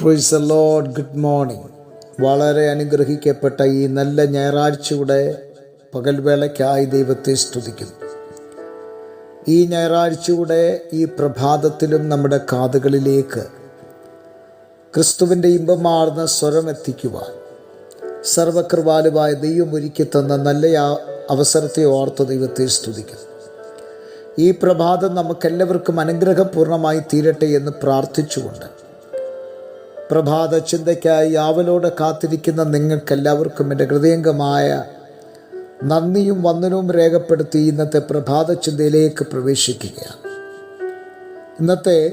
പ്രൊയ്സ് load good morning വളരെ അനുഗ്രഹിക്കപ്പെട്ട ഈ നല്ല ഞായറാഴ്ചയുടെ പകൽവേളയ്ക്കായി ദൈവത്തെ സ്തുതിക്കുന്നു. ഈ ഞായറാഴ്ചയുടെ ഈ പ്രഭാതത്തിലും നമ്മുടെ കാതുകളിലേക്ക് ക്രിസ്തുവിന്റെ ഇമ്പമാർന്ന സ്വരം എത്തിക്കുവാൻ സർവകൃപാലുവായ ദൈവം ഒരുക്കി തന്ന നല്ല അവസരത്തെ ഓർത്ത് ദൈവത്തെ സ്തുതിക്കുന്നു. ഈ പ്രഭാതം നമുക്കെല്ലാവർക്കും അനുഗ്രഹപൂർണമായി തീരട്ടെ എന്ന് പ്രാർത്ഥിച്ചുകൊണ്ട് പ്രഭാത ചിന്തയ്ക്കായി ആവലോടെ കാത്തിരിക്കുന്ന നിങ്ങൾക്കെല്ലാവർക്കും എന്റെ ഹൃദയംഗമായ നന്ദിയും വന്ദനവും രേഖപ്പെടുത്തി ഇന്നത്തെ പ്രഭാത ചിന്തയിലേക്ക് പ്രവേശിക്കുക. ഇന്നത്തെ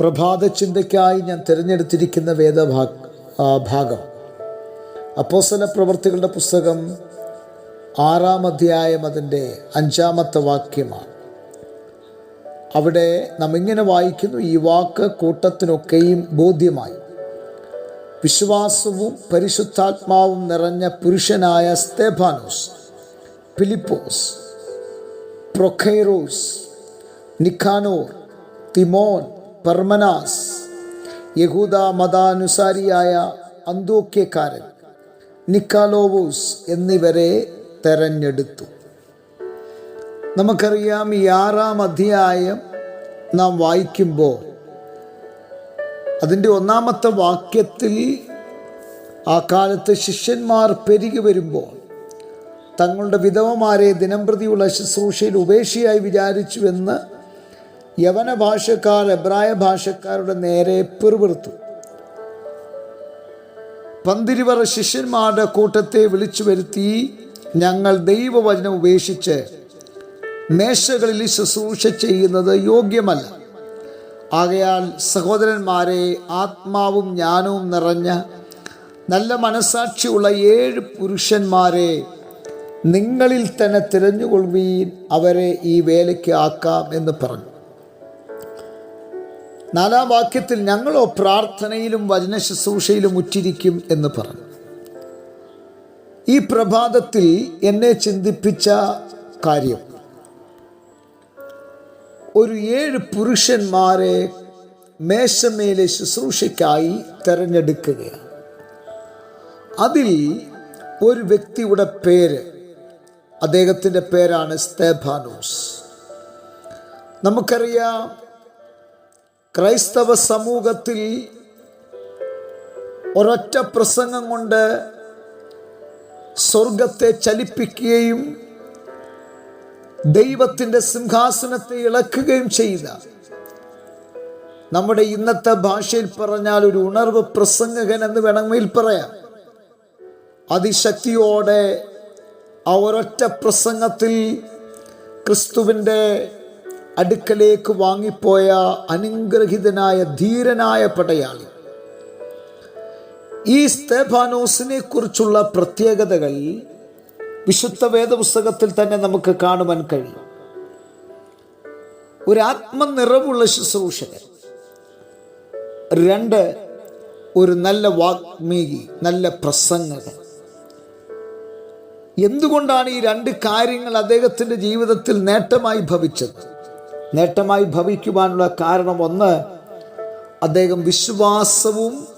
പ്രഭാത ചിന്തയ്ക്കായി ഞാൻ തിരഞ്ഞെടുത്തിരിക്കുന്ന വേദഭാ ഭാഗം അപ്പോസല പ്രവർത്തികളുടെ പുസ്തകം ആറാം അധ്യായം അതിന്റെ അഞ്ചാമത്തെ വാക്യമാണ്. അവിടെ നാം ഇങ്ങനെ വായിക്കുന്നു ഈ വാക്ക് കൂട്ടത്തിനൊക്കെയും ബോധ്യമായി. വിശ്വാസവും പരിശുദ്ധാത്മാവും നിറഞ്ഞ പുരുഷനായ സ്തേഫാനോസ് ഫിലിപ്പോസ് പ്രൊഖൈറോസ് നിഖാനോർ തിമോൻ പർമനാസ് യഹൂദ മതാനുസാരിയായ അന്തോക്യക്കാരൻ നിക്കാലോവോസ് എന്നിവരെ തെരഞ്ഞെടുത്തു. നമുക്കറിയാം ഈ ആറാം അധ്യായം നാം വായിക്കുമ്പോൾ അതിന്റെ ഒന്നാമത്തെ വാക്യത്തിൽ ആ കാലത്ത് ശിഷ്യന്മാർ പെരുകി വരുമ്പോൾ തങ്ങളുടെ വിധവമാരെ ദിനംപ്രതിയുള്ള ശുശ്രൂഷയിൽ ഉപേക്ഷയായി വിചാരിച്ചുവെന്ന് യവന ഭാഷക്കാർ എബ്രായ ഭാഷക്കാരുടെ നേരെ പിറുപിറുത്തു. പന്തിരുവർ ശിഷ്യന്മാരുടെ കൂട്ടത്തെ വിളിച്ചു വരുത്തി ഞങ്ങൾ ദൈവവചനം ഉപേക്ഷിച്ച് മേശകളിൽ ശുശ്രൂഷ ചെയ്യുന്നത് യോഗ്യമല്ല. ആകയാൽ സഹോദരന്മാരെ ആത്മാവും ജ്ഞാനവും നിറഞ്ഞ നല്ല മനസാക്ഷിയുള്ള ഏഴ് പുരുഷന്മാരെ നിങ്ങളിൽ തന്നെ തിരഞ്ഞുകൊള്ളുവീൻ അവരെ ഈ വേലയ്ക്ക് ആക്കാം എന്ന് പറഞ്ഞു. നാലാം വാക്യത്തിൽ ഞങ്ങളോ പ്രാർത്ഥനയിലും വചന ശുശ്രൂഷയിലും ഉറ്റിരിക്കും എന്ന് പറഞ്ഞു. ഈ പ്രഭാതത്തിൽ എന്നെ ചിന്തിപ്പിച്ച കാര്യം ഒരു ഏഴ് പുരുഷന്മാരെ മേശമേലെ ശുശ്രൂഷയ്ക്കായി തിരഞ്ഞെടുക്കുകയാണ്. അതിൽ ഒരു വ്യക്തിയുടെ പേര് അദ്ദേഹത്തിന്റെ പേരാണ് സ്തേഫാനോസ്. നമുക്കറിയാം ക്രൈസ്തവ സമൂഹത്തിൽ ഒരൊറ്റ പ്രസംഗം കൊണ്ട് സ്വർഗത്തെ ചലിപ്പിക്കുകയും ദൈവത്തിന്റെ സിംഹാസനത്തെ ഇളക്കുകയും ചെയ്ത. നമ്മുടെ ഇന്നത്തെ ഭാഷയിൽ പറഞ്ഞാൽ ഒരു ഉണർവ് പ്രസംഗകൻ എന്ന് വേണമെങ്കിൽ പറയാം. അതിശക്തിയോടെ ആ ഒരൊറ്റ പ്രസംഗത്തിൽ ക്രിസ്തുവിന്റെ അടുക്കലേക്ക് വാങ്ങിപ്പോയ അനുഗ്രഹിതനായ ധീരനായ പടയാളി. ഈ സ്തേഫാനോസിനെ കുറിച്ചുള്ള പ്രത്യേകതകൾ വിശുദ്ധ വേദപുസ്തകത്തിൽ തന്നെ നമുക്ക് കാണുവാൻ കഴിയും. ഒരു ആത്മനിറവുള്ള ശുശ്രൂഷകൻ രണ്ട് ഒരു നല്ല വാഗ്മീകി നല്ല പ്രസംഗകൻ. എന്തുകൊണ്ടാണ് ഈ രണ്ട് കാര്യങ്ങൾ അദ്ദേഹത്തിന്റെ ജീവിതത്തിൽ നേട്ടമായി ഭവിച്ചത്? നേട്ടമായി ഭവിക്കുവാനുള്ള കാരണം ഒന്ന് അദ്ദേഹം വിശ്വാസവും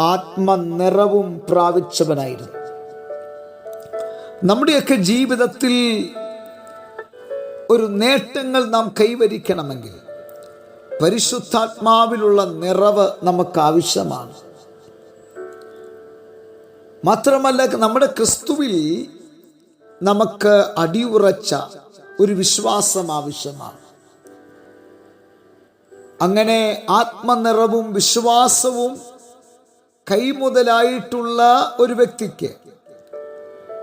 ആത്മനിറവും പ്രാപിച്ചവനായിരുന്നു. നമ്മുടെയൊക്കെ ജീവിതത്തിൽ ഒരു നേട്ടങ്ങൾ നാം കൈവരിക്കണമെങ്കിൽ പരിശുദ്ധാത്മാവിലുള്ള നിറവ് നമുക്ക് ആവശ്യമാണ്. മാത്രമല്ല നമ്മുടെ ക്രിസ്തുവിൽ നമുക്ക് അടിയുറച്ച ഒരു വിശ്വാസം ആവശ്യമാണ്. അങ്ങനെ ആത്മനിറവും വിശ്വാസവും കൈമുതലായിട്ടുള്ള ഒരു വ്യക്തിക്ക്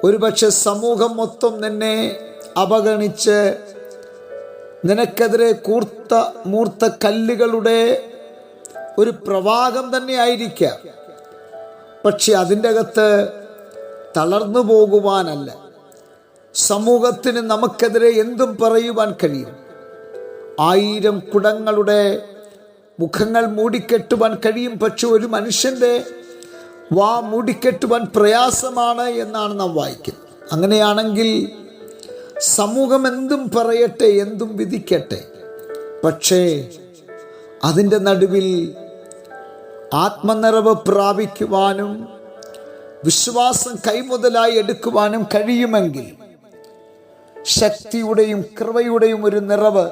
ഒരുപക്ഷെ സമൂഹം മൊത്തം നിന്നെ അവഗണിച്ച് നിനക്കെതിരെ കൂർത്ത മൂർത്ത കല്ലുകളുടെ ഒരു പ്രവാഹം തന്നെ ആയിരിക്കാം. പക്ഷെ അതിന്റെ അകത്ത് തളർന്നു പോകുവാനല്ല. സമൂഹത്തിന് നമുക്കെതിരെ എന്തും പറയുവാൻ കഴിയും. ആയിരം കുടങ്ങളുടെ മുഖങ്ങൾ മൂടിക്കെട്ടുവാൻ കഴിയും. പക്ഷെ ഒരു മനുഷ്യന്റെ വാ മൂടിക്കെട്ടുവാൻ പ്രയാസമാണ് എന്നാണ് നാം വായിക്കുന്നത്. അങ്ങനെയാണെങ്കിൽ സമൂഹം എന്തും പറയട്ടെ എന്തും വിധിക്കട്ടെ. പക്ഷേ അതിന്റെ നടുവിൽ ആത്മനിറവ് പ്രാപിക്കുവാനും വിശ്വാസം കൈമുതലായി എടുക്കുവാനും കഴിയുമെങ്കിൽ ശക്തിയുടെയും കൃപയുടെയും ഒരു നിറവ്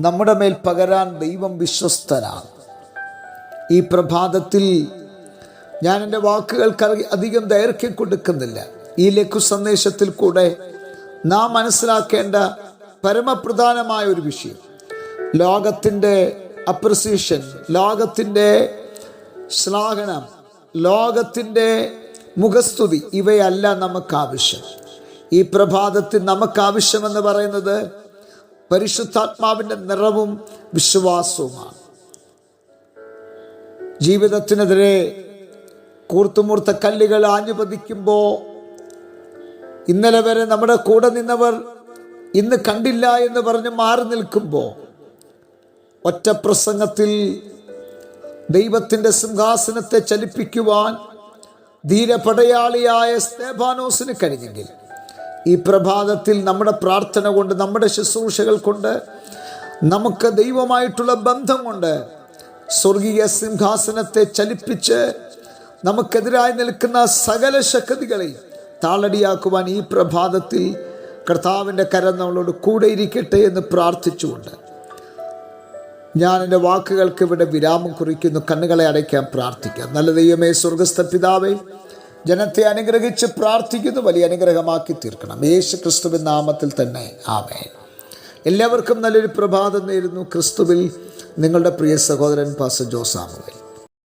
നമ്മുടെ മേൽ പകരാൻ ദൈവം വിശ്വസ്തനാണ് ഈ പ്രഭാതത്തിൽ ഞാൻ എന്റെ വാക്കുകൾക്ക് അധികം ദൈർഘ്യം കൊടുക്കുന്നില്ല. ഈ ലഘു സന്ദേശത്തിൽ കൂടെ നാം മനസ്സിലാക്കേണ്ട പരമപ്രധാനമായ ഒരു വിഷയം. ലോകത്തിന്റെ അപ്രിസിയേഷൻ ലോകത്തിന്റെ ശ്ലാഘനം ലോകത്തിന്റെ മുഖസ്തുതി ഇവയല്ല നമുക്ക് ആവശ്യം ഈ പ്രഭാതത്തിൽ നമുക്ക് ആവശ്യമെന്ന് പറയുന്നത് പരിശുദ്ധാത്മാവിന്റെ നിറവും വിശ്വാസവുമാണ്. ജീവിതത്തിനെതിരെ കൂർത്തുമൂർത്ത കല്ലുകൾ ആഞ്ഞുപതിക്കുമ്പോൾ ഇന്നലെ വരെ നമ്മുടെ കൂടെ നിന്നവർ ഇന്ന് കണ്ടില്ല എന്ന് പറഞ്ഞ് മാറി നിൽക്കുമ്പോൾ ഒറ്റ പ്രസംഗത്തിൽ ദൈവത്തിന്റെ സിംഹാസനത്തെ ചലിപ്പിക്കുവാൻ ധീരപടയാളിയായ സ്തേഭാനോസിന് കഴിഞ്ഞെങ്കിൽ ഈ പ്രഭാതത്തിൽ നമ്മുടെ പ്രാർത്ഥന കൊണ്ട് നമ്മുടെ ശുശ്രൂഷകൾ കൊണ്ട് നമുക്ക് ദൈവമായിട്ടുള്ള ബന്ധം കൊണ്ട് സ്വർഗീയ സിംഹാസനത്തെ ചലിപ്പിച്ച് നമുക്കെതിരായി നിൽക്കുന്ന സകല ശക്തികളെയും താളടിയാക്കുവാൻ ഈ പ്രഭാതത്തിൽ കർത്താവിന്റെ കരം നമ്മളോട് കൂടെ ഇരിക്കട്ടെ എന്ന് പ്രാർത്ഥിച്ചുകൊണ്ട് ഞാൻ എന്റെ വാക്കുകൾക്ക് ഇവിടെ വിരാമം കുറിക്കുന്നു. കണ്ണുകളെ അടയ്ക്കാൻ പ്രാർത്ഥിക്കാം. നല്ല ദൈവമേ സ്വർഗസ്ഥ പിതാവേ ജനത്തെ അനുഗ്രഹിച്ച് പ്രാർത്ഥിക്കുന്നു. വലിയ അനുഗ്രഹമാക്കി തീർക്കണം. യേശു ക്രിസ്തുവിൻ നാമത്തിൽ തന്നെ. ആമേ എല്ലാവർക്കും നല്ലൊരു പ്രഭാതം നേരുന്നു. ക്രിസ്തുവിൽ നിങ്ങളുടെ പ്രിയ സഹോദരൻ പാസ ജോസാമുവൽ.